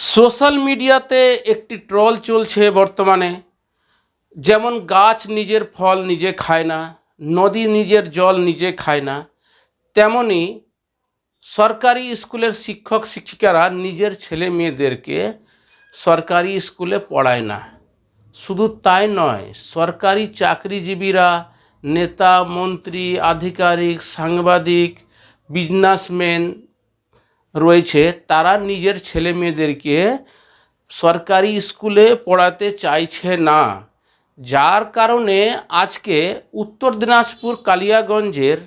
Social মিডিয়াতে একটি troll চলছে বর্তমানে। যেমন গাছ নিজের ফল নিজে খায় না, নদী নিজের জল নিজে খায় না, তেমনি সরকারি স্কুলের শিক্ষক শিক্ষিকারা নিজের ছেলে মেয়েদেরকে সরকারি স্কুলে পড়ায় না। শুধু তাই নয়, সরকারি চাকরিজীবীরা, নেতা, মন্ত্রী, আধিকারিক, সাংবাদিক, বিজনেসম্যান রয়েছে, তারা নিজের ছেলে মেয়েদেরকে সরকারি স্কুলে পড়াতে চাইছে না। যার কারণে আজকে উত্তর দিনাজপুর কালিয়াগঞ্জের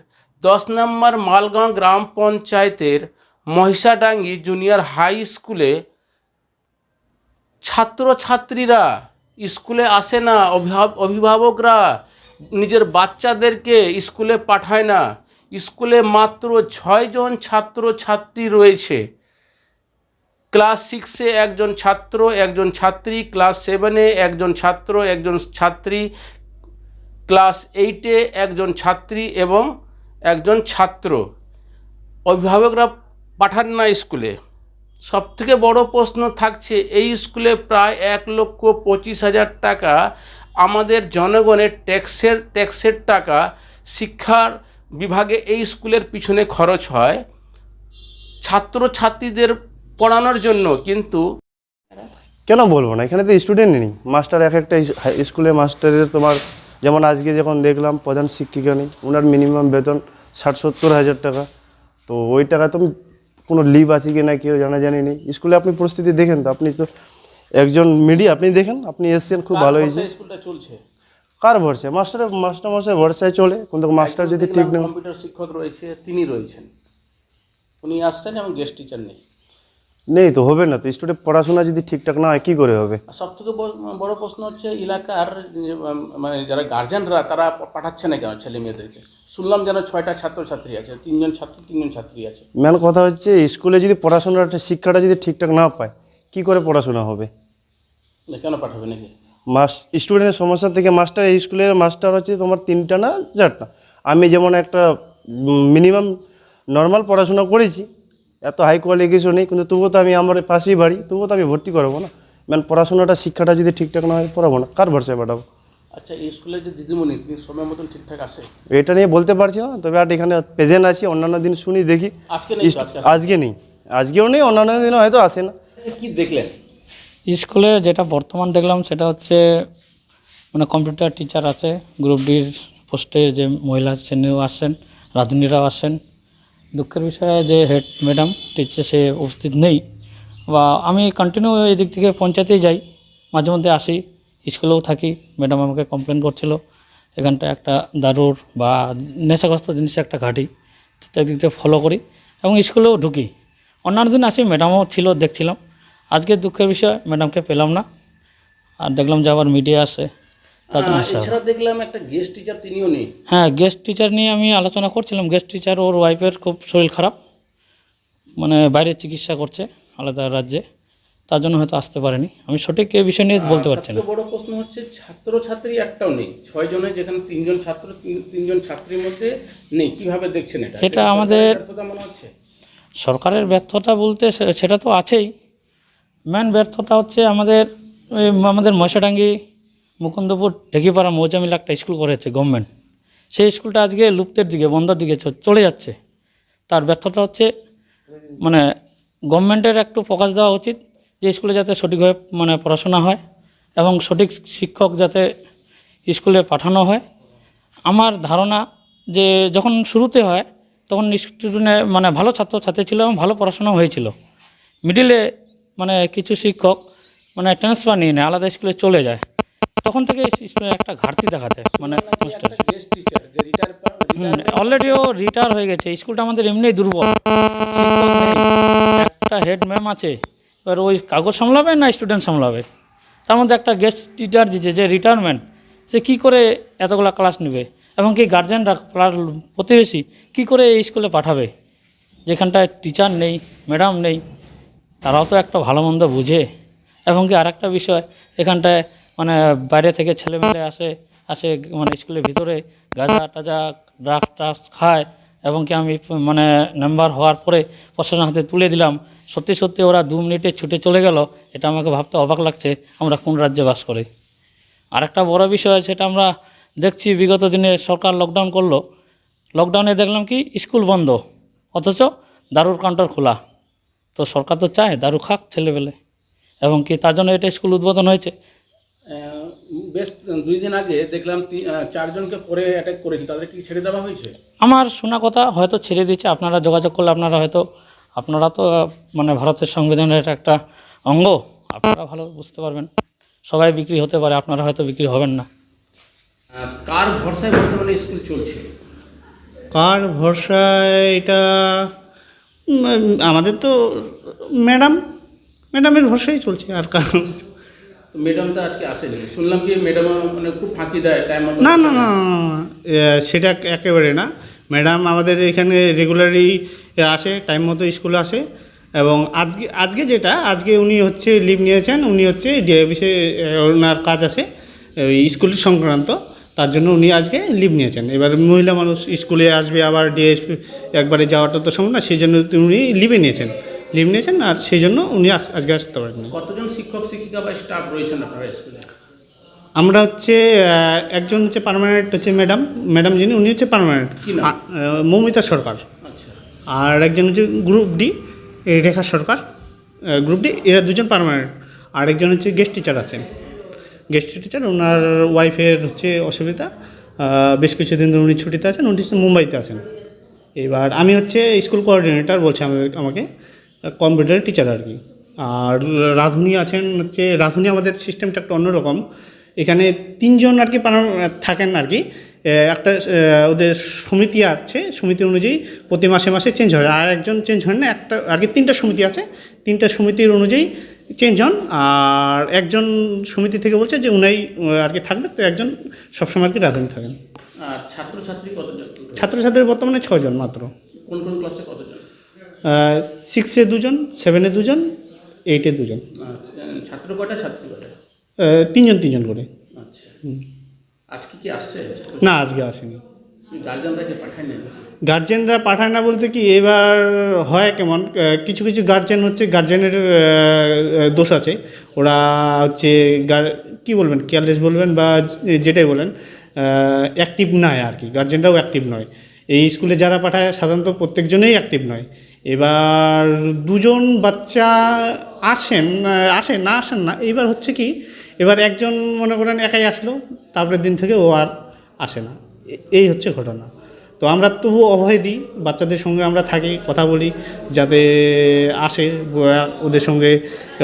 দশ নম্বর মালগাঁও গ্রাম পঞ্চায়েতের মহিষাডাঙ্গি জুনিয়র হাই স্কুলে ছাত্রছাত্রীরা স্কুলে আসে না, অভিভাব- অভিভাবকরা নিজের বাচ্চাদেরকে স্কুলে পাঠায় না। স্কুলে মাত্র ছয়জন ছাত্র ছাত্রী রয়েছে। ক্লাস সিক্সে একজন ছাত্র, একজন ছাত্রী, ক্লাস সেভেনে একজন ছাত্র, একজন ছাত্রী, ক্লাস এইটে একজন ছাত্রী এবং একজন ছাত্র। অভিভাবকরা পাঠান না স্কুলে। সবথেকে বড় প্রশ্ন থাকছে, এই স্কুলে প্রায় এক লক্ষ পঁচিশ হাজার টাকা আমাদের জনগণের ট্যাক্সের ট্যাক্সের টাকা শিক্ষার বিভাগে এই স্কুলের পিছনে খরচ হয় ছাত্রছাত্রীদের পড়ানোর জন্য কিন্তু কেন বলব না? এখানে তো স্টুডেন্ট নেই। মাস্টার এক একটা স্কুলে মাস্টারের তোমার যেমন আজকে যখন দেখলাম প্রধান শিক্ষিকা নেই ওনার মিনিমাম বেতন ষাট সত্তর হাজার টাকা। তো ওই টাকা তো কোনো লিভ আছে কি না কেউ জানা জানি নেই স্কুলে আপনি পরিস্থিতি দেখেন তো আপনি তো একজন মিডিয়া আপনি দেখেন আপনি এসছেন খুব ভালো হয়েছে। স্কুলটা চলছে? কার ভরসায় মাস্টারের মাস্টার মশাই ভরসায় চলে কিন্তু মাস্টার যদি ঠিক না কম্পিউটার শিক্ষক রয়েছে তিনি রয়েছেন। উনি আসছেন এবং গেস্ট টিচার নেই। নেই তো হবে না তো। স্টুডেন্ট পড়াশোনা যদি ঠিকঠাক না হয় কী করে হবে? সব থেকে বড় প্রশ্ন হচ্ছে এলাকার মানে যারা গার্জেনরা তারা পাঠাচ্ছে না কেন ছেলে মেয়েদেরকে শুনলাম যেন ছয়টা ছাত্রছাত্রী আছে তিনজন ছাত্র তিনজন ছাত্রী আছে। মেন কথা হচ্ছে স্কুলে যদি পড়াশোনাটা শিক্ষাটা যদি ঠিকঠাক না পায় কি করে পড়াশোনা হবে? না, কেন পাঠাবে নাকি? মাস স্টুডেন্টের সমস্যা থেকে মাস্টার এই স্কুলের মাস্টার হচ্ছে তোমার তিনটা না চারটা? আমি যেমন একটা মিনিমাম নর্মাল পড়াশোনা করেছি এত হাই কোয়ালিফিকেশন নেই কিন্তু তবুও তো আমি আমার পাশেই বাড়ি তবুও তো আমি ভর্তি করাবো না। মেন পড়াশোনাটা শিক্ষাটা যদি ঠিকঠাক না হয় পড়াবো না। কার ভরসায় পাঠাবো আচ্ছা এই স্কুলের যে দিদিমণি তিনি সময় মতন ঠিকঠাক আসে এটা নিয়ে বলতে পারছি না তবে আর এখানে প্রেজেন্ট আছি অন্যান্য দিন শুনি দেখি। আজকে নেই আজকে নেই। আজকেও নেই অন্যান্য দিনও হয়তো আসে না। আসে। কি দেখলেন? স্কুলে যেটা বর্তমান দেখলাম সেটা হচ্ছে মানে কম্পিউটার টিচার আছে গ্রুপ ডির পোস্টে যে মহিলা শ্রেণীও আসছেন, রাঁধুনিরাও আসছেন। দুঃখের বিষয়ে যে হেড ম্যাডাম টিচার সে উপস্থিত নেই। বা আমি কন্টিনিউ এই দিক থেকে পঞ্চায়েতেই যাই, মাঝে মধ্যে আসি, স্কুলেও থাকি ম্যাডাম আমাকে কমপ্লেন করছিল। এখানটা একটা দারুর বা নেশাগ্রস্ত জিনিস একটা ঘাটি তাই দিক থেকে ফলো করি। এবং স্কুলেও ঢুকি। অন্যান্য দিন আসি ম্যাডামও ছিল, দেখছিলাম। আজকে দুঃখের বিষয় ম্যাডামকে পেলাম না। আর দেখলাম যে আবার মিডিয়া আসে। এছাড়া দেখলাম একটা গেস্ট টিচার তিনিও নেই। হ্যাঁ গেস্ট টিচার নিয়ে আমি আলোচনা করছিলাম। গেস্ট টিচার ওর ওয়াইফের খুব শরীর খারাপ। মানে বাইরে চিকিৎসা করছে আলাদা রাজ্যে। তার জন্য হয়তো আসতে পারেনি। আমি সঠিক এই বিষয় নিয়ে বলতে পারছি না। বড় প্রশ্ন হচ্ছে ছাত্রছাত্রী একটাও নেই। ছয় জনের যেখানে তিনজন ছাত্র তিনজন ছাত্রীর মধ্যে নেই। কীভাবে দেখছেন এটা? এটা আমাদের- সরকারের ব্যর্থতা বলতে সেটা তো আছেই। মেন ব্যর্থতা হচ্ছে আমাদের আমাদের মশাডাঙ্গি মুকুন্দপুর, ঢেকিপাড়া মৌজামিলা একটা স্কুল করেছে গভর্নমেন্ট সেই স্কুলটা আজকে লুপ্তের দিকে, বন্ধর দিকে চলে যাচ্ছে। তার ব্যর্থতা হচ্ছে মানে গভর্নমেন্টের একটু ফোকাস দেওয়া উচিত যে স্কুলে যাতে সঠিকভাবে মানে পড়াশোনা হয় এবং সঠিক শিক্ষক যাতে স্কুলে পাঠানো হয়। আমার ধারণা যে যখন শুরুতে হয়, তখন স্টুডেন্টে মানে ভালো ছাত্র ছাত্রী ছিল এবং ভালো পড়াশোনা হয়েছিল। মিডিলে মানে কিছু শিক্ষক মানে ট্রান্সফার নিয়ে নেয়, আলাদা স্কুলে চলে যায়। তখন থেকে স্কুলে একটা ঘাটতি দেখা দেয় মানে অলরেডি ও রিটায়ার হয়ে গেছে স্কুলটা আমাদের এমনিই দুর্বল। একটা হেড ম্যাম আছে, এবার ওই কাগজ সামলাবে না স্টুডেন্ট সামলাবে? তার মধ্যে একটা গেস্ট টিচার দিচ্ছে যে রিটায়ারমেন্ট সে কি করে এতগুলো ক্লাস নেবে? এবং কি গার্জেনরা প্রতিবেশী কি করে এই স্কুলে পাঠাবে? যেখানটায় টিচার নেই ম্যাডাম নেই তারাও তো একটা ভালো মন্দ বুঝে। এবং কি আরেকটা বিষয়, এখানটায় মানে বাইরে থেকে ছেলেমেয়ে আসে আসে মানে স্কুলের ভিতরে, গাঁজা টাজা ড্রাগ ট্রাগস খায়। এবং কি আমি মানে নাম্বার হওয়ার পরে প্রশাসনের হাতে তুলে দিলাম। সত্যি সত্যি ওরা দু মিনিটে ছুটে চলে গেল, এটা আমাকে ভাবতে অবাক লাগছে, আমরা কোন রাজ্যে বাস করি। আরেকটা বড় বিষয়, সেটা আমরা দেখছি বিগত দিনে সরকার লকডাউন করল। লকডাউনে দেখলাম কি স্কুল বন্ধ, অথচ দারুর কাউন্টার খোলা। তো সরকার তো চায় দারু খাক ছেলেবেলে। এবং কি তার জন্য এটা স্কুল উদ্বোধন হয়েছে? বেশ দুই দিন আগে দেখলাম চারজনকে পরে অ্যাটাক করেছে। তাদের কি ছেড়ে দেওয়া হয়েছে? আমার শোনা কথা হয়তো ছেড়ে দিচ্ছে আপনারা যোগাযোগ করলে আপনারা হয়তো আপনারা তো মানে ভারতের সংবিধানের এটা একটা অঙ্গ। আপনারা ভালো বুঝতে পারবেন। সবাই বিক্রি হতে পারে আপনারা হয়তো বিক্রি হবেন না। কার ভরসায় বর্তমানে স্কুল চলছে? কার ভরসায় এটা আমাদের তো ম্যাডাম ম্যাডামের ভরসাই চলছে আর কারণ ম্যাডাম তো আজকে আসেনি। শুনলাম কি ম্যাডাম মানে খুব ফাঁকি দেয় টাইম না না না সেটা একেবারে না। ম্যাডাম আমাদের এখানে রেগুলারই আসে টাইম মতো স্কুলে আসে। এবং আজকে আজকে যেটা আজকে উনি হচ্ছে লিভ নিয়েছেন উনি হচ্ছে ডি অফিসে ওনার কাজ আছে ওই স্কুল সংক্রান্ত। তার জন্য উনি আজকে লিভ নিয়েছেন। এবার মহিলা মানুষ স্কুলে আসবে আবার ডিএসপি একবারে যাওয়াটা তো সম্ভব না সেই জন্য উনি লিভে নিয়েছেন। লিভ নিয়েছেন আর সেই জন্য উনি আজ- আজকে আসতে পারেন কতজন শিক্ষক শিক্ষিকা বা স্টাফ রয়েছেন আপনার স্কুলে আমরা হচ্ছে একজন হচ্ছে পার্মানেন্ট হচ্ছে ম্যাডাম ম্যাডাম যিনি উনি হচ্ছে পার্মানেন্ট? মৌমিতা সরকার। আচ্ছা। আর একজন হচ্ছে group D Rekha Sarkar. Group D এরা দুজন পার্মানেন্ট আর একজন হচ্ছে গেস্ট টিচার আছেন। গেস্ট টিচার ওনার ওয়াইফের হচ্ছে অসুবিধা। বেশ কিছুদিন ধরে উনি ছুটিতে আছেন, উনি মুম্বাইতে আছেন। এবার আমি হচ্ছে স্কুল কোঅর্ডিনেটর বলছি আমাদের, আমাকে কম্পিউটারের টিচার আর কি। আর রাধুনি আছেন হচ্ছে, রাধুনি আমাদের সিস্টেমটা একটা অন্যরকম। এখানে তিনজন আর কি থাকেন আর কি। একটা ওদের সমিতি আছে, সমিতি অনুযায়ী প্রতি মাসে মাসে চেঞ্জ হয়। আর একজন চেঞ্জ হয় না, একটা, আর কি তিনটা সমিতি আছে। তিনটা সমিতির অনুযায়ী চেঞ্জ হন আর একজন সমিতি থেকে বলছে যে উনাই আর কি থাকবে তো একজন সবসময় আর কি রাধুনি থাকেন। আর ছাত্রছাত্রী কতজন? ছাত্রছাত্রী বর্তমানে ছজন মাত্র। কোন কোন ক্লাসে কতজন? সিক্সে দুজন সেভেনে দুজন এইটে দুজন। আচ্ছা, ছাত্র কটা ছাত্রী কটা তিনজন তিনজন করে। আচ্ছা। আজকে কি আসছে? না আজকে আসেনি। গার্জেনরা কি পাঠায় গার্জেনরা পাঠায় না বলতে কি, এবার হয় কেমন কিছু কিছু গার্জেন হচ্ছে গার্জেনের দোষ আছে। ওরা হচ্ছে কী বলবেন কেয়ারলেস বলবেন বা যেটাই বলেন অ্যাক্টিভ নয় আর কি গার্জেনরাও অ্যাক্টিভ নয়। এই স্কুলে যারা পাঠায়, সাধারণত প্রত্যেকজনেই অ্যাক্টিভ নয়। এবার দুজন বাচ্চা আসেন আসে, না আসেন না এবার হচ্ছে কি, এবার একজন মনে করেন একাই আসলো, তারপরের দিন থেকে ও আর আসে না। এই হচ্ছে ঘটনা। তো আমরা তবু অভয় দিই বাচ্চাদের সঙ্গে আমরা থাকি কথা বলি যাতে আসে ওদের সঙ্গে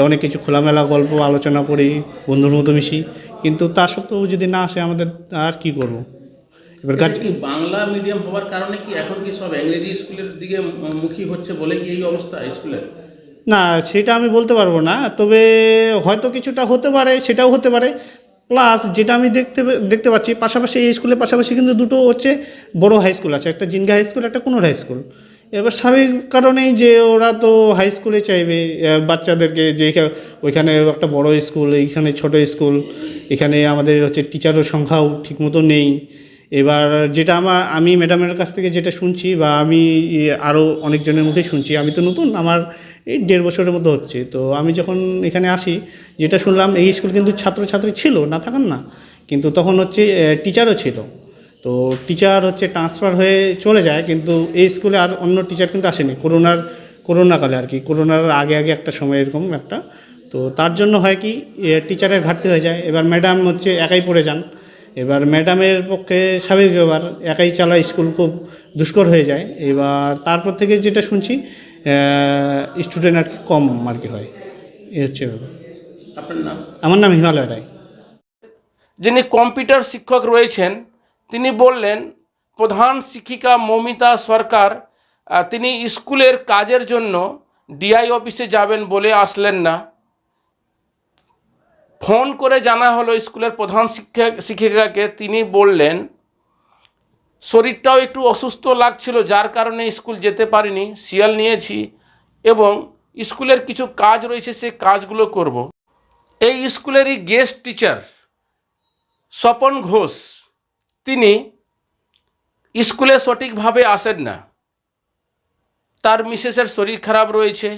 অনেক কিছু খোলামেলা গল্প আলোচনা করি বন্ধুর মতো মিশি। কিন্তু তা সত্ত্বেও যদি না আসে আমাদের আর কি করব? এবার বাংলা মিডিয়াম হওয়ার কারণে কি এখন কি সব ইংরেজি স্কুলের দিকে মুখী হচ্ছে বলে কি এই অবস্থা স্কুলের না সেটা আমি বলতে পারব না তবে হয়তো কিছুটা হতে পারে সেটাও হতে পারে। প্লাস যেটা আমি দেখতে দেখতে পাচ্ছি, পাশাপাশি এই স্কুলের পাশাপাশি কিন্তু দুটো হচ্ছে বড় হাই স্কুল আছে, একটা জিনগা হাই স্কুল একটা কুনোর হাই স্কুল এবার স্বাভাবিক কারণেই যে ওরা তো হাই স্কুলে চাইবে বাচ্চাদেরকে যে ওইখানে একটা বড় স্কুল এইখানে ছোট স্কুল এখানে আমাদের হচ্ছে টিচারের সংখ্যাও ঠিকমতো নেই। এবার যেটা আমার আমি ম্যাডামের কাছ থেকে যেটা শুনছি বা আমি আরও অনেকজনের মুখে শুনছি, আমি তো নতুন, আমার এই দেড় বছরের মতো হচ্ছে। তো আমি যখন এখানে আসি, যেটা শুনলাম, এই স্কুল কিন্তু ছাত্রছাত্রী ছিল, না থাকেন না। কিন্তু তখন হচ্ছে টিচারও ছিল। তো টিচার হচ্ছে ট্রান্সফার হয়ে চলে যায়, কিন্তু এই স্কুলে আর অন্য টিচার কিন্তু আসেনি। করোনার করোনাকালে আর কি। করোনার আগে আগে একটা সময় এরকম একটা। তো তার জন্য হয় কি টিচারের ঘাটতি হয়ে যায়। এবার ম্যাডাম হচ্ছে একাই পড়ে যান। এবার ম্যাডামের পক্ষে স্বাভাবিক ব্যাপার, একাই চালা স্কুল খুব দুষ্কর হয়ে যায়। এবার তারপর থেকে যেটা শুনছি স্টুডেন্ট আর কি কম আর কি হয়। এই হচ্ছে আপনার নাম? আমার নাম হিমালয় রায়। যিনি কম্পিউটার শিক্ষক রয়েছেন তিনি বললেন প্রধান শিক্ষিকা মমিতা সরকার তিনি স্কুলের কাজের জন্য ডিআই অফিসে যাবেন বলে আসলেন না। ফোন করে জানা হলো স্কুলের প্রধান শিক্ষক শিক্ষিকাকে। তিনি বললেন শরীরটাও একটু অসুস্থ লাগছিল, যার কারণে স্কুল যেতে পারিনি। শিয়াল নিয়েছি এবং স্কুলের কিছু কাজ রয়েছে, সে কাজগুলো করব। এই স্কুলেরই গেস্ট টিচার স্বপন ঘোষ। তিনি স্কুলে সঠিকভাবে আসেন না। তার মিসেসের শরীর খারাপ রয়েছে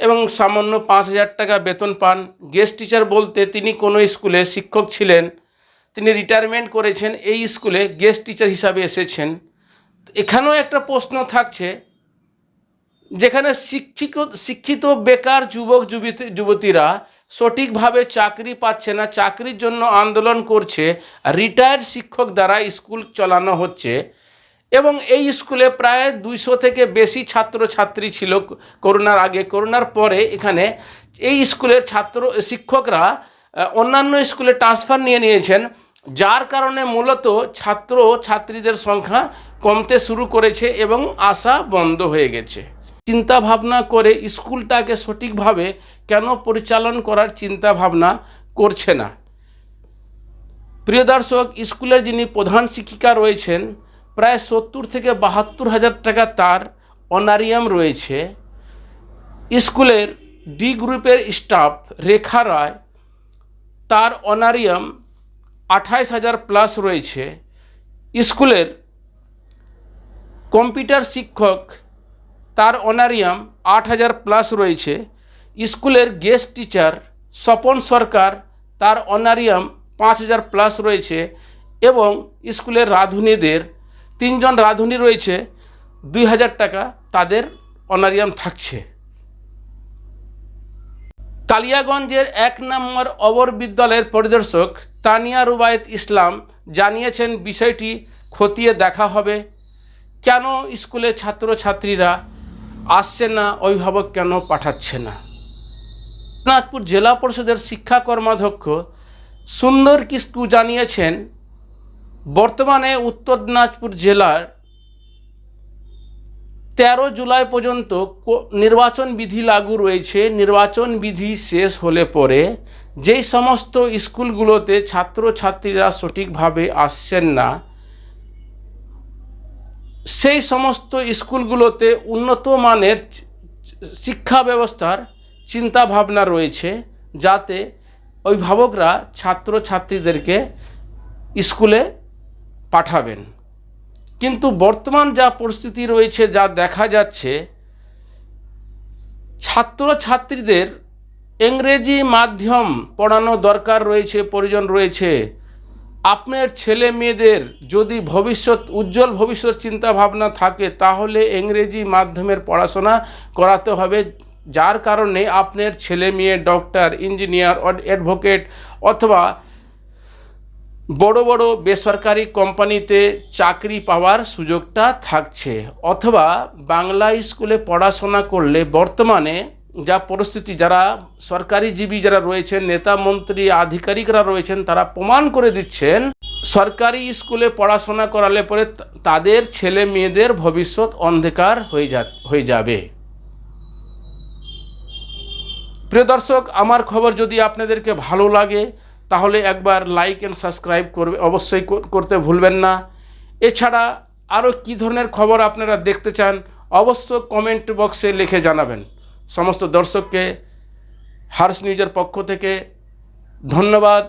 এবং সামান্য পাঁচ হাজার টাকা বেতন পান। গেস্ট টিচার বলতে তিনি কোনো স্কুলে শিক্ষক ছিলেন তিনি রিটায়ারমেন্ট করেছেন, এই স্কুলে গেস্ট টিচার হিসাবে এসেছেন। এখানেও একটা প্রশ্ন থাকছে, যেখানে শিক্ষিত শিক্ষিত বেকার যুবক যুবতী, যুবতীরা সঠিকভাবে চাকরি পাচ্ছে না, চাকরির জন্য আন্দোলন করছে রিটায়ার্ড শিক্ষক দ্বারা স্কুল চালানো হচ্ছে এবং এই স্কুলে প্রায় দুইশো থেকে বেশি ছাত্র ছাত্রী ছিল করোনার আগে। করোনার পরে এখানে এই স্কুলের ছাত্র, শিক্ষকরা অন্যান্য স্কুলে ট্রান্সফার নিয়ে নিয়েছেন। যার কারণে মূলত ছাত্র ছাত্রীদের সংখ্যা কমতে শুরু করেছে এবং আশা বন্ধ হয়ে গেছে। চিন্তা ভাবনা করে স্কুলটাকে সঠিকভাবে কেন পরিচালন করার চিন্তা ভাবনা করছে না। প্রিয় দর্শক, স্কুলের যিনি প্রধান শিক্ষিকা রয়েছেন, প্রায় সত্তর থেকে বাহাত্তর হাজার টাকা তার অনারিয়াম রয়েছে। স্কুলের ডি গ্রুপের স্টাফ রেখা রায়, তার অনারিয়াম আঠাইশ হাজার প্লাস রয়েছে। স্কুলের কম্পিউটার শিক্ষক, তার অনারিয়াম আট হাজার প্লাস রয়েছে। স্কুলের গেস্ট টিচার স্বপন সরকার, তার অনারিয়াম পাঁচ হাজার প্লাস রয়েছে এবং স্কুলের রাঁধুনিদের তিনজন রাঁধুনি রয়েছে। দুই হাজার টাকা তাদের অনারিয়াম থাকছে। কালিয়াগঞ্জের এক নম্বর অবর বিদ্যালয়ের পরিদর্শক তানিয়া রুবায়েত ইসলাম জানিয়েছেন বিষয়টি খতিয়ে দেখা হবে। কেন স্কুলে ছাত্রছাত্রীরা আসছে না, অভিভাবক কেন পাঠাচ্ছে না? দিনাজপুর জেলা পরিষদের শিক্ষা কর্মাধ্যক্ষ সুন্দর কিস্কু জানিয়েছেন, বর্তমানে উত্তর দিনাজপুর জেলার তেরো জুলাই পর্যন্ত নির্বাচন বিধি লাগু রয়েছে। নির্বাচন বিধি শেষ হলে পরে যেই সমস্ত স্কুলগুলোতে ছাত্রছাত্রীরা সঠিকভাবে আসছেন না, সেই সমস্ত স্কুলগুলোতে উন্নত মানের শিক্ষা ব্যবস্থার চিন্তা ভাবনা রয়েছে যাতে অভিভাবকরা ছাত্রছাত্রীদেরকে স্কুলে পাঠাবেন। কিন্তু বর্তমান যা পরিস্থিতি রয়েছে, যা দেখা যাচ্ছে, ছাত্রছাত্রীদের ইংরেজি মাধ্যম পড়ানো দরকার রয়েছে, প্রয়োজন রয়েছে। আপনার ছেলে মেয়েদের যদি ভবিষ্যৎ, উজ্জ্বল ভবিষ্যৎ চিন্তা ভাবনা থাকে, তাহলে ইংরেজি মাধ্যমের পড়াশোনা করাতে হবে, যার কারণে আপনার ছেলে মেয়ে, ডক্টর, ইঞ্জিনিয়ার, অ্যাডভোকেট অথবা বড় বড় বেসরকারি কোম্পানিতে চাকরি পাওয়ার সুযোগটা থাকছে। অথবা বাংলা স্কুলে পড়াশোনা করলে বর্তমানে যা পরিস্থিতি, যারা সরকারিজীবী যারা রয়েছেন, নেতা মন্ত্রী, আধিকারিকরা রয়েছেন, তারা প্রমাণ করে দিচ্ছেন, সরকারি স্কুলে পড়াশোনা করালে পরে তাদের ছেলে মেয়েদের ভবিষ্যৎ অন্ধকার হয়ে যা, হয়ে যাবে। প্রিয় দর্শক, আমার খবর যদি আপনাদেরকে ভালো লাগে, তাহলে একবার লাইক অ্যান্ড সাবস্ক্রাইব করবে, অবশ্যই করতে ভুলবেন না। এছাড়া আরও কী ধরনের খবর আপনারা দেখতে চান, অবশ্য কমেন্ট বক্সে লিখে জানাবেন। সমস্ত দর্শককে হার্স নিউজের পক্ষ থেকে ধন্যবাদ।